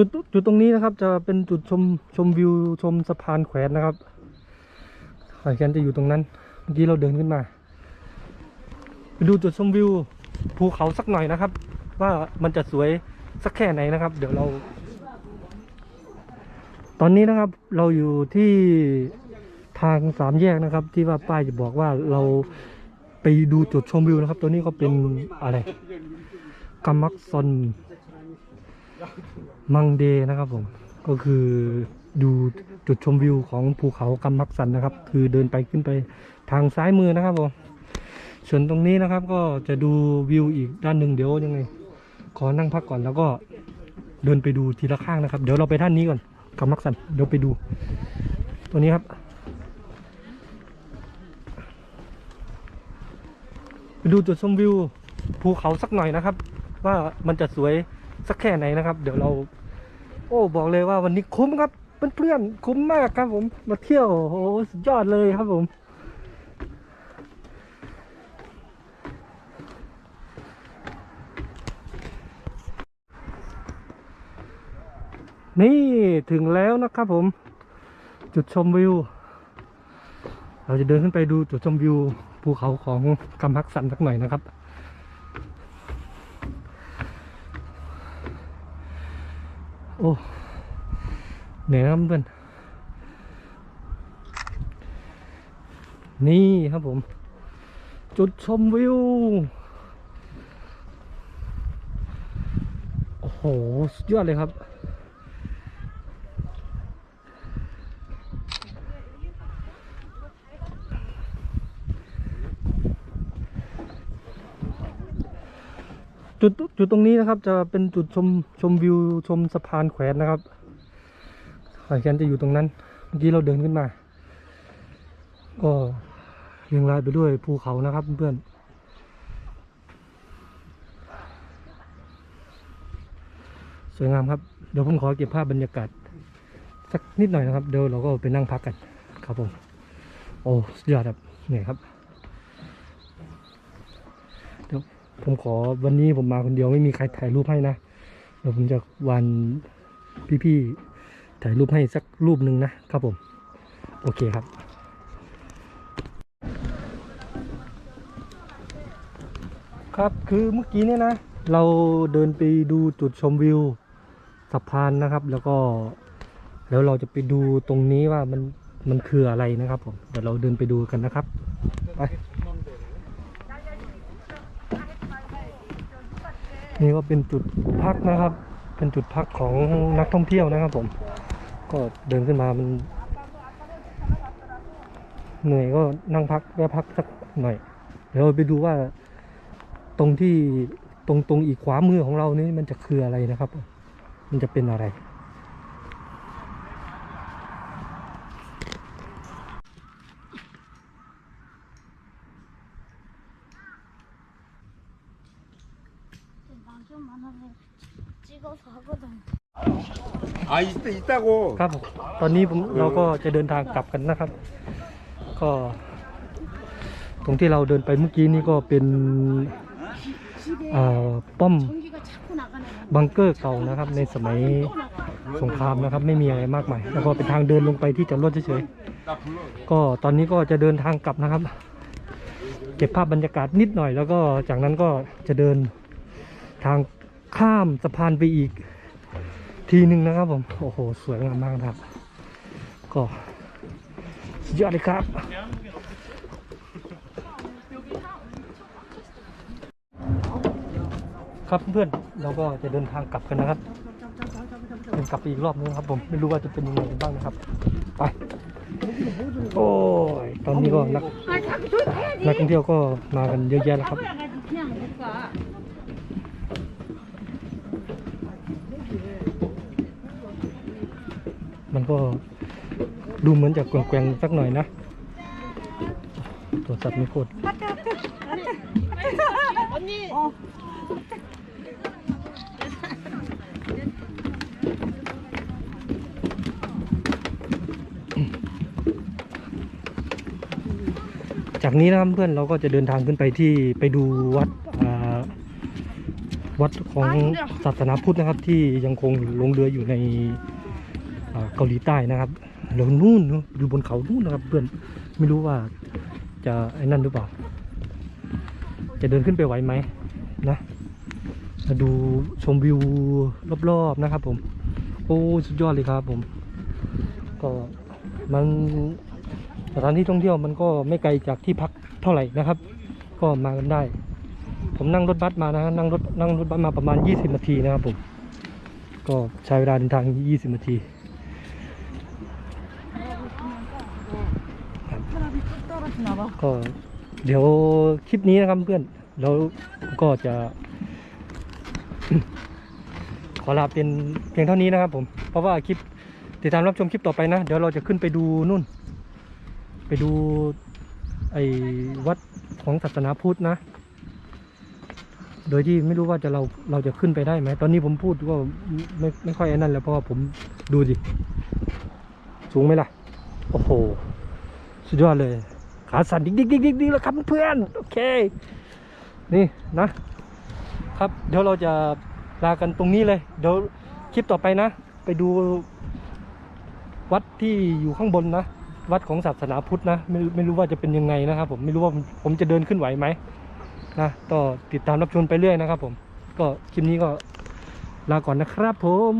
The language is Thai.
จุดจุดตรงนี้นะครับ จะเป็นจุดชมชมวิวชมสะพานแขวนนะครับหอยแคนจะอยู่ตรงนั้น เมื่อกี้เราเดินขึ้นมา ไปดูจุดชมวิวภูเขาสักหน่อยนะครับ ว่ามันจะสวยสักแค่ไหนนะครับ เดี๋ยวเรา ตอนนี้นะครับ เราอยู่ที่ทางสามแยกนะครับ ที่ว่าป้ายจะบอกว่าเราไปดูจุดชมวิวนะครับ ตัวนี้ก็เป็นอะไรกัมมักซอน มังเดนะครับผม ก็คือดูจุดชมวิวของภูเขากัมมักสันนะครับ คือเดินไปขึ้นไปทางซ้ายมือนะครับผม ส่วนตรงนี้นะครับก็จะดูวิวอีกด้านหนึ่งเดี๋ยวยังไง ขอนั่งพักก่อนแล้วก็เดินไปดูทีละข้างนะครับ เดี๋ยวเราไปท่านนี้ก่อนกัมมักสันเดี๋ยวไปดู ตัวนี้ครับ ไปดูจุดชมวิวภูเขาสักหน่อยนะครับ ว่ามันจะสวยสักแค่ไหนนะครับ เดี๋ยวเรา โอ้บอกเลยว่าวันนี้คุ้มครับเพื่อนๆคุ้มมากครับผมมาเที่ยวโอ้โหสุดยอดเลยครับผมนี่ถึงแล้วนะครับผม จุดชมวิว เราจะเดินขึ้นไปดูจุดชมวิวภูเขาของกำพักสันสักหน่อยนะครับ โอ้เหนื่อยนะครับเพื่อนนี่ครับผม จุดชมวิว โอ้โห สุดยอดเลยครับ จุดจุดตรงนี้นะครับ จะเป็นจุดชมชมวิวชมสะพานแขวนนะครับหอยแคนจะอยู่ตรงนั้น เมื่อกี้เราเดินขึ้นมา ก็เรียงรายไปด้วยภูเขานะครับเพื่อนสวยงามครับ เดี๋ยวผมขอเก็บภาพบรรยากาศ สักนิดหน่อยนะครับ เดี๋ยวเราก็ไปนั่งพักกัน ครับผม โอ้ยอดครับเหนื่อยครับ ผมขอวันนี้ผมมาคนเดียวไม่มีใครถ่ายรูปให้นะเดี๋ยวผมจะวันพี่ๆถ่ายรูปให้สักรูปหนึ่งนะครับผม โอเคครับครับคือเมื่อกี้เนี่ยนะ เราเดินไปดูจุดชมวิวสะพานนะครับ แล้วก็แล้วเราจะไปดูตรงนี้ว่ามันมันคืออะไรนะครับผมเดี๋ยวเราเดินไปดูกันนะครับไป นี่ก็เป็นจุดพักนะครับ เป็นจุดพักของนักท่องเที่ยวนะครับผม ก็เดินขึ้นมามันเหนื่อยก็นั่งพักแวะพักสักหน่อย เดี๋ยวไปดูว่าตรงที่ตรงตรงอีกขวามือของเรานี่มันจะคืออะไรนะครับ มันจะเป็นอะไร 찍어서 하거든. 아 있, 있다고 ครับผมตอนนี้ผมเราก็จะเดินทางกลับกันนะครับ ก็ ตรงที่เราเดินไปเมื่อกี้นี่ก็เป็นเอ่อป้อม 전기가 자꾸 나가네. บังเกอร์เก่านะครับ ในสมัยสงครามนะครับ ไม่มีอะไรมากมายแล้วก็เป็นทางเดินลงไปที่จอดรถเฉยๆก็ตอนนี้ก็จะเดินทางกลับนะครับ เก็บภาพบรรยากาศนิดหน่อย แล้วก็จากนั้นก็จะเดินทาง ข้ามสะพานไปอีกทีหนึ่งนะครับผม โอ้โห สวยงามมากนะครับ ก็สุดยอดเลยครับครับเพื่อนเราก็จะเดินทางกลับกันนะครับเดินกลับไปอีกรอบนึงครับ ผมไม่รู้ว่าจะเป็นยังไงกันบ้างนะครับ ไป โอ้ยตอนนี้ก็นักนักท่องเที่ยวก็มากันเยอะแยะแล้วครับ มันก็ดูเหมือนจะแกว่งๆสักหน่อยนะตัวสัตว์ไม่โคตรจากนี้นะครับเพื่อนเราก็จะเดินทางขึ้นไปที่ไปดูวัดอ่าวัดของศาสนาพุทธนะครับที่ยังคงหลงเรืออยู่ในอ่า เกาหลีใต้นะครับแล้วนู่นนู่นอยู่บนเขานู่นนะครับ เพื่อนไม่รู้ว่าจะไอ้นั่นหรือเปล่า จะเดินขึ้นไปไหวไหมนะมาดูชมวิวรอบๆนะครับผม โอ้สุดยอดเลยครับผม ก็มันสถานที่ท่องเที่ยวมันก็ไม่ไกลจากที่พักเท่าไหร่นะครับ ก็มากันได้ ผมนั่งรถบัสมานะนั่งรถนั่งรถบัสมาประมาณ 20 นาทีนะครับผม ก็ใช้เวลาเดินทาง 20 นาที ก็เดี๋ยวคลิปนี้นะครับเพื่อนแล้วก็จะ ขอลาเป็นเพียงเท่านี้นะครับ ผม เพราะว่าคลิปติดตามรับชมคลิปต่อไปนะ เดี๋ยวเราจะขึ้นไปดูนู่น ไปดูไอ้วัดของศาสนาพุทธนะ โดยที่ไม่รู้ว่าจะเราเราจะขึ้นไปได้ไหม ตอนนี้ผมพูดก็ไม่ไม่ค่อยไอ้นั่นแล้วเพราะว่าผมดูดิ สูงไหมล่ะ โอ้โห สุดยอดเลย ขาสั่นดิ๊กดิ๊กดิ๊กดิ๊กแล้วครับเพื่อนโอเค นี่นะ ครับเดี๋ยวเราจะลากันตรงนี้เลย เดี๋ยวคลิปต่อไปนะ ไปดู วัดที่อยู่ข้างบนนะวัดของศาสนาพุทธนะไม่ไม่รู้ว่าจะเป็นยังไงนะครับ ผมไม่รู้ว่าผมผมจะเดินขึ้นไหวไหมนะก็ติดตามรับชมไปเรื่อยนะครับ ผม ก็คลิปนี้ก็ลาก่อนนะครับ ผม